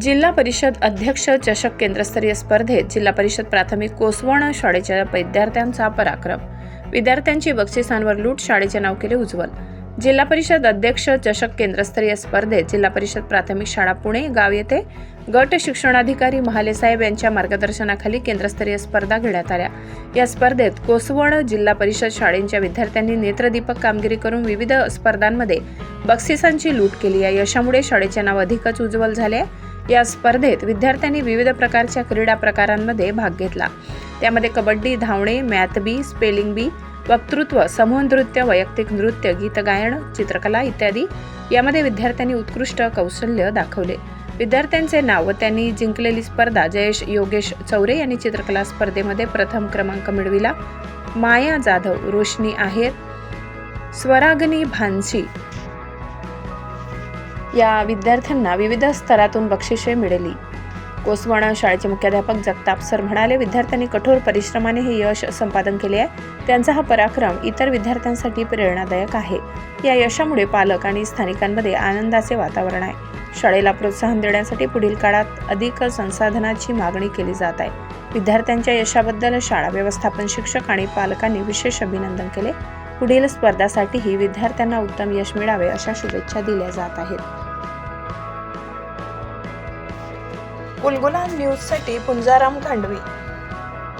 जिल्हा परिषद अध्यक्ष चषक केंद्रस्तरीय स्पर्धेत जिल्हा परिषद प्राथमिक कोसवण शाळेच्या विद्यार्थ्यांचा पराक्रम. विद्यार्थ्यांची बक्षिसांवर लूट शाळेचे नाव केले उज्ज्वल. जिल्हा परिषद अध्यक्ष चषक केंद्रस्तरीय स्पर्धेत जिल्हा परिषद प्राथमिक शाळा पुणे गाव येथे गट शिक्षणाधिकारी महालेसाहेब यांच्या मार्गदर्शनाखाली केंद्रस्तरीय स्पर्धा घेण्यात आल्या. या स्पर्धेत कोसवण जिल्हा परिषद शाळेंच्या विद्यार्थ्यांनी नेत्रदीपक कामगिरी करून विविध स्पर्धांमध्ये बक्षिसांची लूट केली या यशामुळे शाळेचे नाव अधिकच उज्ज्वल झाले आहे. या स्पर्धेत विद्यार्थ्यांनी विविध प्रकारच्या क्रीडा प्रकारांमध्ये भाग घेतला. त्यामध्ये कबड्डी धावणे मॅथ बी स्पेलिंग बी वक्तृत्व समूह नृत्य वैयक्तिक नृत्य गीतगायन चित्रकला इत्यादी. यामध्ये विद्यार्थ्यांनी उत्कृष्ट कौशल्य दाखवले. विद्यार्थ्यांचे नाव व त्यांनी जिंकलेली स्पर्धा जयेश योगेश चौरे यांनी चित्रकला स्पर्धेमध्ये प्रथम क्रमांक मिळविला. माया जाधव रोशनी आहेर. स्वरागनी भानसी या विद्यार्थ्यांना विविध स्तरातून बक्षिसे मिळाली. कोसवाणा शाळेचे मुख्याध्यापक जगताप सर म्हणाले विद्यार्थ्यांनी कठोर परिश्रमाने हे यश संपादन केले आहे. त्यांचा हा पराक्रम इतर विद्यार्थ्यांसाठी प्रेरणादायक आहे. या यशामुळे पालक आणि स्थानिकांमध्ये आनंदाचे वातावरण आहे. शाळेला प्रोत्साहन देण्यासाठी पुढील काळात अधिक संसाधनाची मागणी केली जात आहे. विद्यार्थ्यांच्या यशाबद्दल शाळा व्यवस्थापन शिक्षक आणि पालकांनी विशेष अभिनंदन केले. पुढील स्पर्धासाठीही विद्यार्थ्यांना उत्तम यश मिळावे अशा शुभेच्छा दिल्या जात आहेत. उलगुलान न्यूजसाठी पुंजाराम खांडवी